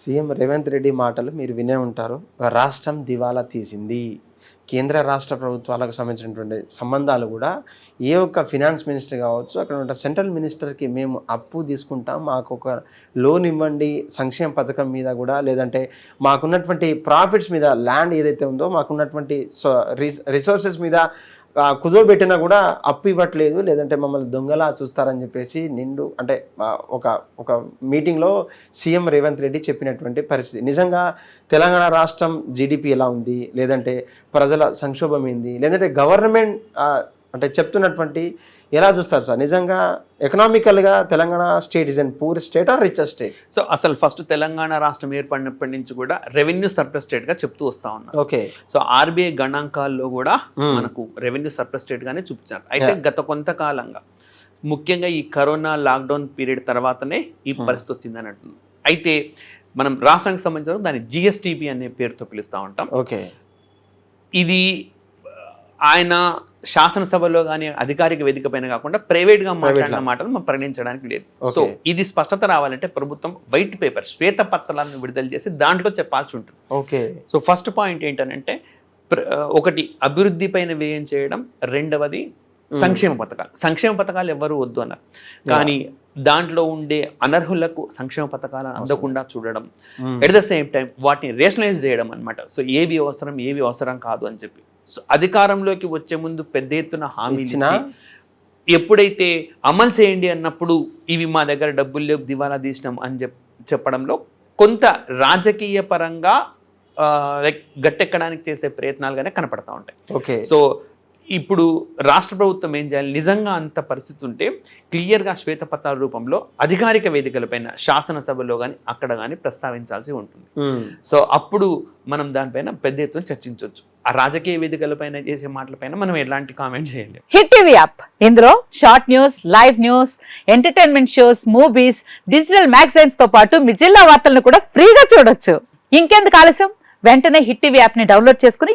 CM Revanth Reddy మాటలు మీరు వినే ఉంటారు. రాష్ట్రం దివాలా తీసింది. కేంద్ర రాష్ట్ర ప్రభుత్వాలకు సంబంధించినటువంటి సంబంధాలు కూడా ఏ ఒక్క ఫినాన్స్ మినిస్టర్ కావచ్చు అక్కడ ఉన్న సెంట్రల్ మినిస్టర్కి మేము అప్పు తీసుకుంటాం. మాకు ఒక లోన్ ఇవ్వండి సంక్షేమ పథకం మీద కూడా లేదంటే మాకున్నటువంటి ప్రాఫిట్స్ మీద ల్యాండ్ ఏదైతే ఉందో మాకున్నటువంటి రిసోర్సెస్ మీద కుదవబెట్టినా కూడా అప్పు ఇవ్వట్లేదు లేదంటే మమ్మల్ని దొంగలా చూస్తారని చెప్పేసి నిండు అంటే ఒక ఒక మీటింగ్లో సీఎం రేవంత్ రెడ్డి చెప్పినటువంటి పరిస్థితి. నిజంగా తెలంగాణ రాష్ట్రం జీడిపి ఎలా ఉంది? లేదంటే ప్రజల సంక్షోభం ఏంది? లేదంటే గవర్నమెంట్ అంటే చెప్తున్నటువంటి ఎలా చూస్తారు సార్? నిజంగా ఎకనామికల్గా Telangana state is an poor state or richer state so అసలు ఫస్ట్ తెలంగాణ రాష్ట్రం ఏర్పడినప్పటి నుంచి కూడా రెవెన్యూ సర్ప్లస్ స్టేట్గా చెప్తూ వస్తా ఉన్నారు. ఓకే. సో ఆర్బీఐ గణాంకాల్లో కూడా. మనకు రెవెన్యూ సర్ప్లస్ స్టేట్ గానే చూపించారు. అయితే. గత కొంతకాలంగా ముఖ్యంగా ఈ కరోనా లాక్డౌన్ పీరియడ్ తర్వాతనే ఈ. పరిస్థితి వచ్చిందని అంటున్నారు అయితే మనం రాష్ట్రానికి సంబంధించిన దాన్ని జిఎస్టిబి అనే పేరుతో పిలుస్తూ ఉంటాం. ఓకే. ఇది ఆయన శాసనసభలో కానీ అధికారిక వేదిక పైన కాకుండా ప్రైవేట్గా మాట్లాడిన. మాటలు మనం పరిగణించడానికి లేదు. సో ఇది స్పష్టత రావాలంటే ప్రభుత్వం వైట్ పేపర్ శ్వేత పత్రాలను విడుదల చేసి దాంట్లో చెప్పాల్సి ఉంటుంది. ఓకే. సో ఫస్ట్ పాయింట్ ఏంటనంటే ప్ర- ఒకటి అభివృద్ధి పైన వ్యయం చేయడం. రెండవది సంక్షేమ పథకాలు. సంక్షేమ పథకాలు ఎవరు వద్దు అన్నారు. కానీ దాంట్లో ఉండే అనర్హులకు సంక్షేమ పథకాలను అందకుండా చూడడం. ఎట్ ద సేమ్ టైం వాటిని రేషనలైజ్ చేయడం అన్నమాట. సో ఏవి అవసరం ఏవి అవసరం కాదు అని చెప్పి. సో అధికారంలోకి వచ్చే ముందు పెద్ద ఎత్తున ఇచ్చిన ఇచ్చి ఎప్పుడైతే అమలు చేయండి అన్నప్పుడు ఇవి మా దగ్గర డబ్బులు లేవు దివాలా తీసినాం అని చెప్ చెప్పడంలో కొంత రాజకీయ పరంగా లైక్ గట్టెక్కడానికి చేసే ప్రయత్నాలుగానే కనపడతా ఉంటాయి. ఓకే. సో ఇప్పుడు రాష్ట్ర ప్రభుత్వం ఏం చేయాలి? నిజంగా అంత పరిస్థితి ఉంటే క్లియర్గా శ్వేతపత్రాల రూపంలో అధికారిక వేదికలపైన శాసనసభలో కానీ అక్కడ కానీ ప్రస్తావించాల్సి ఉంటుంది. సో అప్పుడు మనం దానిపైన పెద్ద ఎత్తున చర్చించవచ్చు ఆ రాజకీయ వేదికలపైన చేసే మాటలపైన మనం ఎలాంటి కామెంట్ చేయలేం? Hit TV app. ఇందులో short news live news entertainment shows movies digital మ్యాగజైన్స్తో పాటు మీ జిల్లా వార్తలను కూడా ఫ్రీగా చూడొచ్చు. ఇంకెందుకు ఆలస్యం? వెంటనే హిట్ టీవీ యాప్ని డౌన్లోడ్ చేసుకుని